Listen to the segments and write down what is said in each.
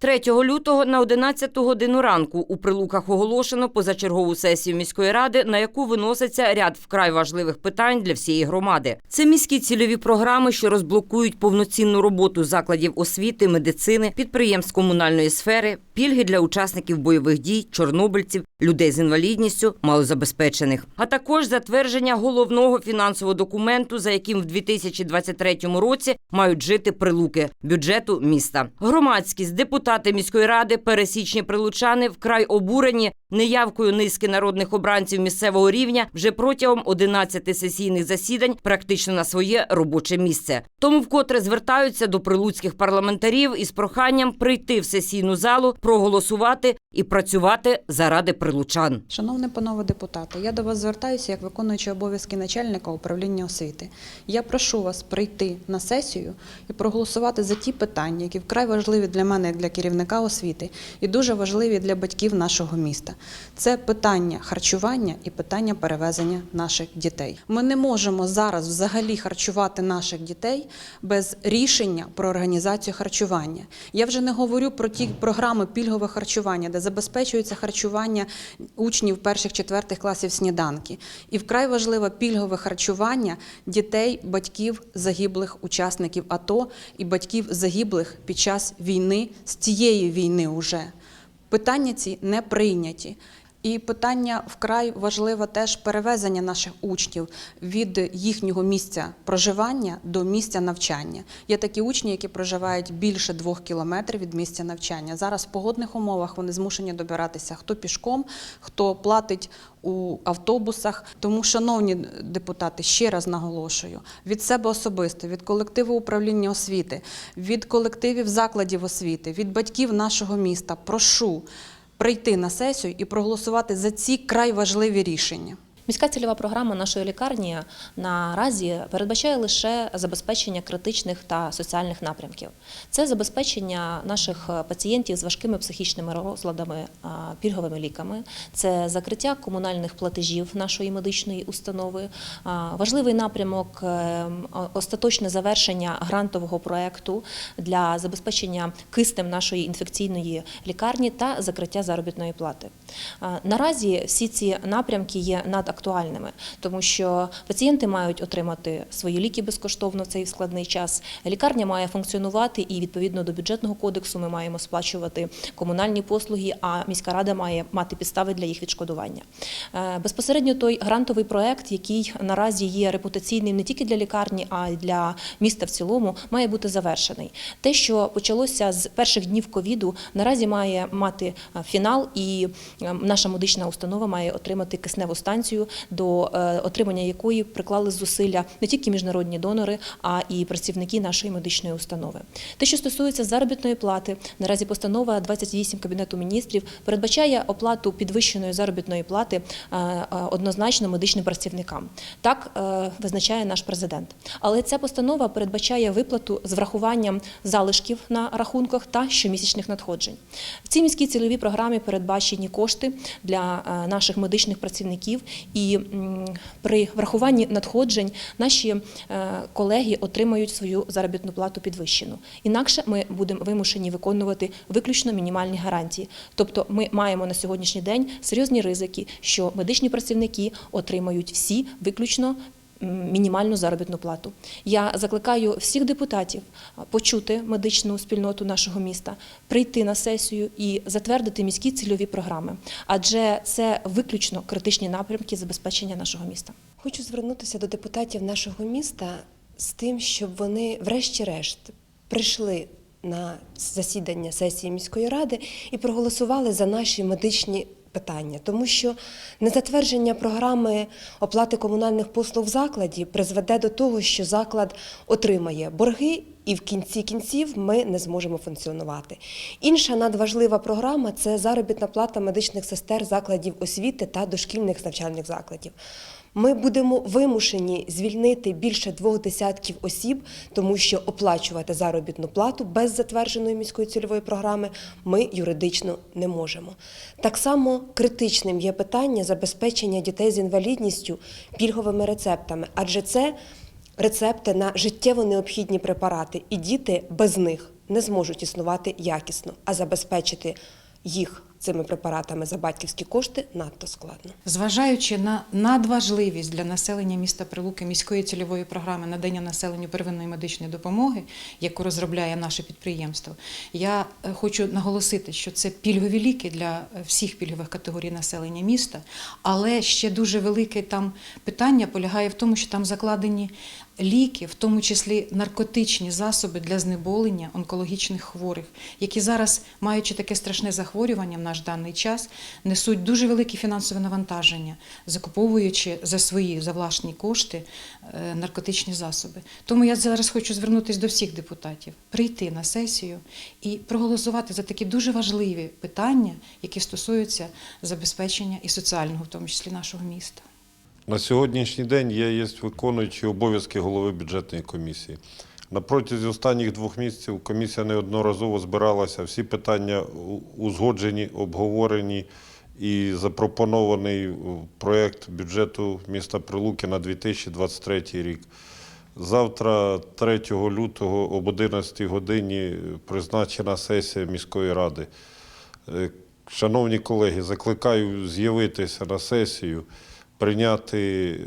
3 лютого на 11 годину ранку у Прилуках оголошено позачергову сесію міської ради, на яку виноситься ряд вкрай важливих питань для всієї громади. Це міські цільові програми, що розблокують повноцінну роботу закладів освіти, медицини, підприємств комунальної сфери, пільги для учасників бойових дій, чорнобильців, людей з інвалідністю, малозабезпечених, а також затвердження головного фінансового документу, за яким в 2023 році мають жити прилуки бюджету міста. Громадськість, депутати міської ради, пересічні прилучани вкрай обурені неявкою низки народних обранців місцевого рівня вже протягом 11 сесійних засідань, практично на своє робоче місце. Тому вкотре звертаються до прилуцьких парламентарів із проханням прийти в сесійну залу, проголосувати і працювати заради прилучан. Шановне панове депутати, я до вас звертаюся як виконуючий обов'язки начальника управління освіти. Я прошу вас прийти на сесію і проголосувати за ті питання, які вкрай важливі для мене, як для керівника освіти, і дуже важливі для батьків нашого міста. Це питання харчування і питання перевезення наших дітей. Ми не можемо зараз взагалі харчувати наших дітей без рішення про організацію харчування. Я вже не говорю про ті програми пільгове харчування, де забезпечується харчування учнів перших четвертих класів сніданки. І вкрай важливе пільгове харчування дітей, батьків загиблих учасників АТО і батьків загиблих під час війни з цієї війни уже. Питання ці не прийняті. І питання вкрай важливе теж перевезення наших учнів від їхнього місця проживання до місця навчання. Є такі учні, які проживають більше двох кілометрів від місця навчання. Зараз в погодних умовах вони змушені добиратися хто пішком, хто платить у автобусах. Тому, шановні депутати, ще раз наголошую від себе особисто, від колективу управління освіти, від колективів закладів освіти, від батьків нашого міста. Прошу прийти на сесію і проголосувати за ці край важливі рішення. Міська цільова програма нашої лікарні наразі передбачає лише забезпечення критичних та соціальних напрямків. Це забезпечення наших пацієнтів з важкими психічними розладами, пільговими ліками, це закриття комунальних платежів нашої медичної установи. Важливий напрямок е, остаточне завершення грантового проекту для забезпечення киснем нашої інфекційної лікарні та закриття заробітної плати. Наразі всі ці напрямки є надактуальними, тому що пацієнти мають отримати свої ліки безкоштовно цей складний час. Лікарня має функціонувати, і відповідно до бюджетного кодексу ми маємо сплачувати комунальні послуги. А міська рада має мати підстави для їх відшкодування. Е, Безпосередньо той грантовий проект, який наразі є репутаційним не тільки для лікарні, а й для міста в цілому, має бути завершений. Те, що почалося з перших днів ковіду, наразі має мати е, фінал, і е, наша медична установа має отримати кисневу станцію, до е, отримання якої приклали зусилля не тільки міжнародні донори, а і працівники нашої медичної установи. Те, що стосується заробітної плати, наразі постанова 28 Кабінету міністрів передбачає оплату підвищеної заробітної плати е, е, однозначно медичним працівникам. Так визначає наш президент. Але ця постанова передбачає виплату з врахуванням залишків на рахунках та щомісячних надходжень. В цій міській цільовій програмі передбачені кошти для наших медичних працівників, і при врахуванні надходжень наші е, колеги отримають свою заробітну плату підвищену. Інакше ми будемо вимушені виконувати виключно мінімальні гарантії. Тобто, ми маємо на сьогоднішній день серйозні ризики, що медичні працівники отримають всі виключно мінімальну заробітну плату. Я закликаю всіх депутатів почути медичну спільноту нашого міста, прийти на сесію і затвердити міські цільові програми, адже це виключно критичні напрямки забезпечення нашого міста. Хочу звернутися до депутатів нашого міста з тим, щоб вони, врешті-решт, прийшли на засідання сесії міської ради і проголосували за наші медичні питання, тому що незатвердження програми оплати комунальних послуг в закладі призведе до того, що заклад отримає борги. І в кінці кінців ми не зможемо функціонувати. Інша надважлива програма це заробітна плата медичних сестер закладів освіти та дошкільних навчальних закладів. Ми будемо вимушені звільнити більше двох десятків осіб, тому що оплачувати заробітну плату без затвердженої міської цільової програми ми юридично не можемо. Так само критичним є питання забезпечення дітей з інвалідністю пільговими рецептами, адже це рецепти на життєво необхідні препарати, і діти без них не зможуть існувати якісно, а забезпечити їх цими препаратами за батьківські кошти надто складно. Зважаючи на надважливість для населення міста Прилуки міської цільової програми надання населенню первинної медичної допомоги, яку розробляє наше підприємство, я е, хочу наголосити, що це пільгові ліки для е, всіх пільгових категорій населення міста, але ще дуже велике там питання полягає в тому, що там закладені ліки, в тому числі наркотичні засоби для знеболення онкологічних хворих, які зараз, маючи таке страшне захворювання наш даний час, несуть дуже велике фінансове навантаження, закуповуючи за свої за власні кошти е, наркотичні засоби. Тому я зараз хочу звернутися до всіх депутатів, прийти на сесію і проголосувати за такі дуже важливі питання, які стосуються забезпечення і соціального, в тому числі нашого міста. На сьогоднішній день я є виконуючий обов'язки голови бюджетної комісії. На протязі останніх двох місяців комісія неодноразово збиралася, всі питання узгоджені, обговорені і запропонований проєкт бюджету міста Прилуки на 2023 рік. Завтра, 3 лютого, об 11 годині, призначена сесія міської ради. Е, Шановні колеги, закликаю з'явитися на сесію, прийняти е,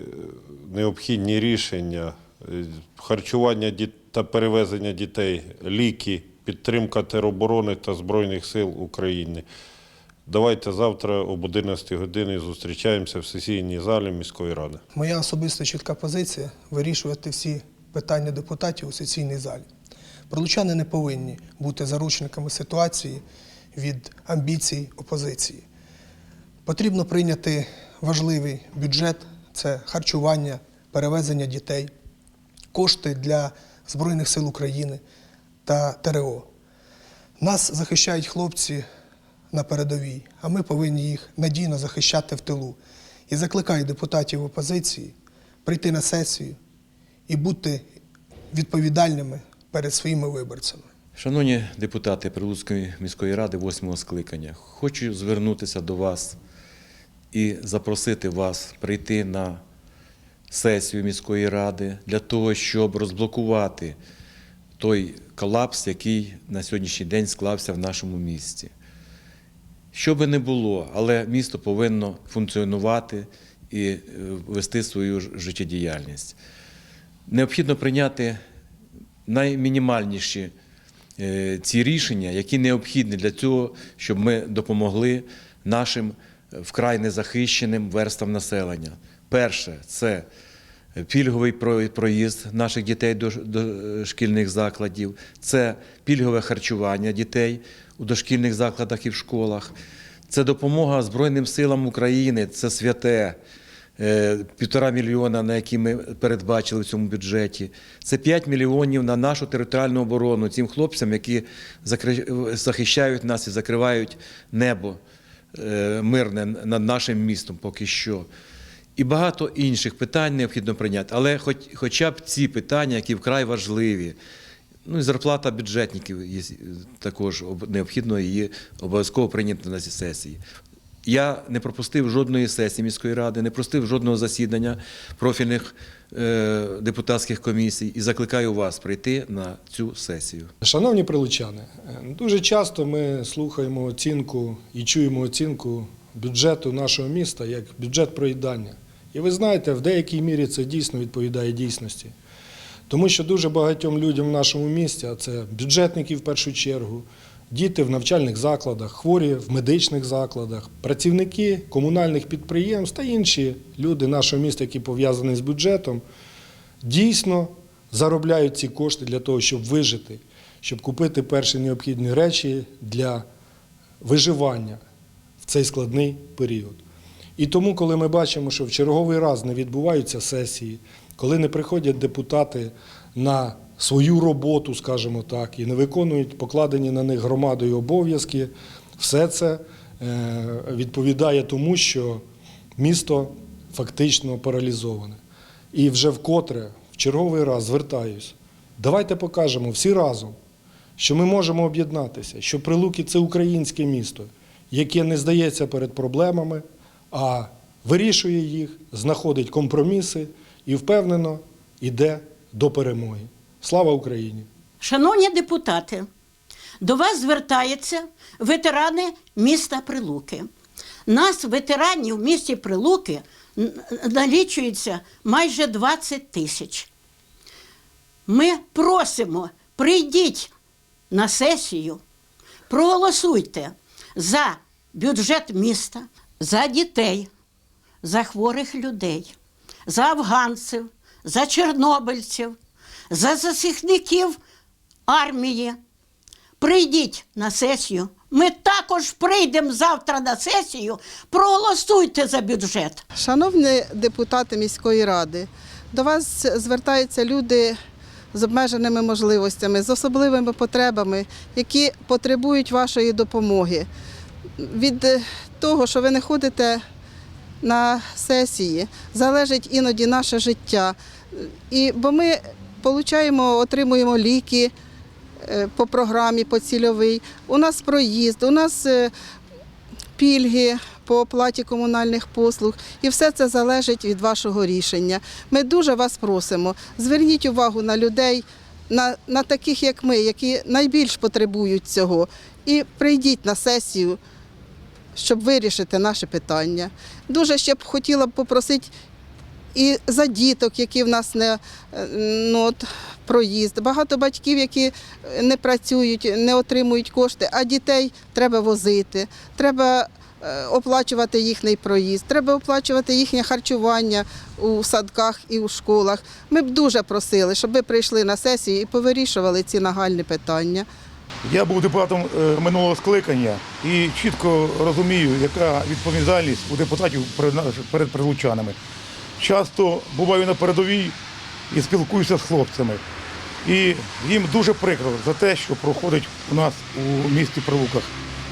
необхідні рішення, е, харчування та перевезення дітей, ліки, підтримка тероборони та Збройних сил України. Давайте завтра об 11 годині зустрічаємося в сесійній залі міської ради. Моя особиста чітка позиція вирішувати всі питання депутатів у сесійній залі. Прилучани не повинні бути заручниками ситуації від амбіцій опозиції. Потрібно прийняти важливий бюджет це харчування, перевезення дітей, кошти для Збройних сил України та ТРО. Нас захищають хлопці на передовій, а ми повинні їх надійно захищати в тилу. І закликаю депутатів опозиції прийти на сесію і бути відповідальними перед своїми виборцями. Шановні депутати Прилуцької міської ради восьмого скликання, хочу звернутися до вас і запросити вас прийти на сесію міської ради для того, щоб розблокувати той колапс, який на сьогоднішній день склався в нашому місті. Що би не було, але місто повинно функціонувати і е, вести свою життєдіяльність. Необхідно прийняти наймінімальніші е, ці рішення, які необхідні для цього, щоб ми допомогли нашим е, вкрай незахищеним верствам населення. Перше це пільговий проїзд наших дітей до, шкільних закладів, це пільгове харчування дітей у дошкільних закладах і в школах, це допомога Збройним силам України, це святе. Е, Півтора мільйона, на які ми передбачили в цьому бюджеті. Це 5 мільйонів на нашу територіальну оборону цим хлопцям, які захищають нас і закривають небо е, мирне над нашим містом поки що. І багато інших питань необхідно прийняти. Але хоч, хоча б ці питання, які вкрай важливі. Ну і зарплата бюджетників є також об- необхідно її обов'язково прийняти на цій сесії. Я не пропустив жодної сесії міської ради, не пропустив жодного засідання профільних е, депутатських комісій і закликаю вас прийти на цю сесію. Шановні прилучани, е, дуже часто ми слухаємо оцінку і чуємо оцінку бюджету нашого міста як бюджет проїдання. І ви знаєте, в деякій мірі це дійсно відповідає дійсності. Тому що дуже багатьом людям в нашому місті, а це бюджетники в першу чергу, діти в навчальних закладах, хворі в медичних закладах, працівники комунальних підприємств та інші люди нашого міста, які пов'язані з бюджетом, дійсно заробляють ці кошти для того, щоб вижити, щоб купити перші необхідні речі для виживання в цей складний період. І тому, коли ми бачимо, що в черговий раз не відбуваються сесії, коли не приходять депутати на свою роботу, скажімо так, і не виконують покладені на них громадою обов'язки, все це е, відповідає тому, що місто фактично паралізоване. І вже вкотре, в черговий раз звертаюсь, давайте покажемо всі разом, що ми можемо об'єднатися, що Прилуки це українське місто, яке не здається перед проблемами, а вирішує їх, знаходить компроміси і впевнено йде до перемоги. Слава Україні! Шановні депутати, До вас звертаються ветерани міста Прилуки. Нас, ветеранів в місті Прилуки, налічується майже 20 тисяч. Ми просимо, прийдіть на сесію, проголосуйте за бюджет міста, за дітей, за хворих людей, за афганців, за чорнобильців, за захисників армії. Прийдіть на сесію. Ми також прийдемо завтра на сесію. Проголосуйте за бюджет. Шановні депутати міської ради, до вас звертаються люди з обмеженими можливостями, з особливими потребами, які потребують вашої допомоги. Від того, що ви не ходите на сесії, залежить іноді наше життя. І, бо ми получаємо, отримуємо ліки е, по програмі, по цільовій. У нас проїзд, у нас е, пільги по оплаті комунальних послуг, і все це залежить від вашого рішення. Ми дуже вас просимо, зверніть увагу на людей, на, на таких, як ми, які найбільш потребують цього, і прийдіть на сесію, щоб вирішити наше питання. Дуже ще б хотіла б попросити і за діток, які в нас не е, ну, от, проїзд. Багато батьків, які не працюють, не отримують кошти, а дітей треба возити. Треба е, оплачувати їхній проїзд, треба оплачувати їхнє харчування у садках і у школах. Ми б дуже просили, щоб ви прийшли на сесію і повирішували ці нагальні питання. Я був депутатом е, минулого скликання і чітко розумію, яка відповідальність у депутатів перед прилучанами. Часто буваю на передовій і спілкуюся з хлопцями. І їм дуже прикро за те, що проходить у нас у місті Прилуках.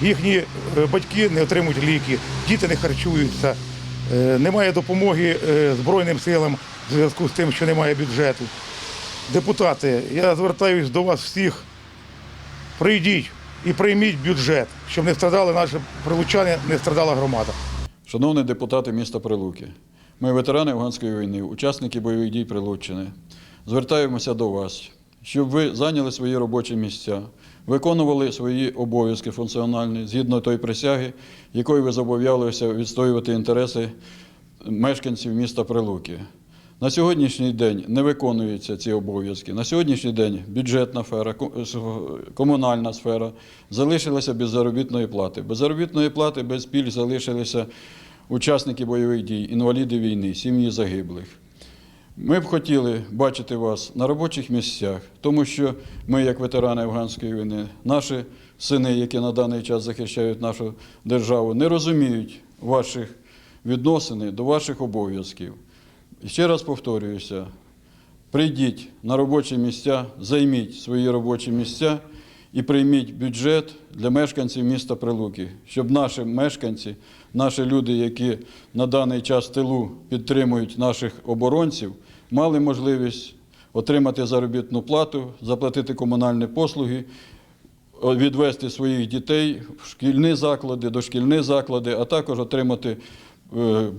Їхні е, батьки не отримують ліки, діти не харчуються, е, немає допомоги Збройним силам в зв'язку з тим, що немає бюджету. Депутати, я звертаюсь до вас всіх прийдіть і прийміть бюджет, щоб не страдали наші прилучани, не страдала громада. Шановні депутати міста Прилуки, ми ветерани Афганської війни, учасники бойових дій Прилуччини. Звертаємося до вас, щоб ви зайняли свої робочі місця, виконували свої обов'язки функціональні згідно тої присяги, якою ви зобов'язалися відстоювати інтереси мешканців міста Прилуки. На сьогоднішній день не виконуються ці обов'язки. На сьогоднішній день бюджетна сфера, комунальна сфера залишилася без заробітної плати. Без заробітної плати, без пільг залишилися учасники бойових дій, інваліди війни, сім'ї загиблих. Ми б хотіли бачити вас на робочих місцях, тому що ми, як ветерани Афганської війни, наші сини, які на даний час захищають нашу державу, не розуміють ваших відносин до ваших обов'язків. Ще раз повторююся: прийдіть на робочі місця, займіть свої робочі місця і прийміть бюджет для мешканців міста Прилуки, щоб наші мешканці, наші люди, які на даний час тилу підтримують наших оборонців, мали можливість отримати заробітну плату, заплатити комунальні послуги, відвести своїх дітей в шкільні заклади, дошкільні заклади, а також отримати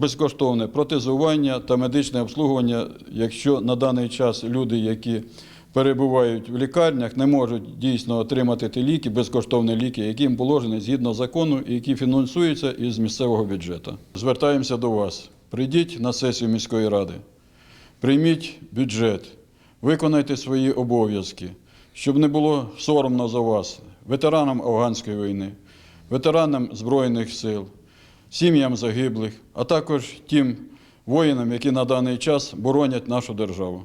безкоштовне протезування та медичне обслуговування, якщо на даний час люди, які перебувають в лікарнях, не можуть дійсно отримати ті ліки, безкоштовні ліки, які їм положені згідно закону і які фінансуються із місцевого бюджету. Звертаємося до вас. Прийдіть на сесію міської ради, прийміть бюджет, виконайте свої обов'язки, щоб не було соромно за вас, ветеранам афганської війни, ветеранам Збройних сил, сім'ям загиблих, а також тим воїнам, які на даний час боронять нашу державу.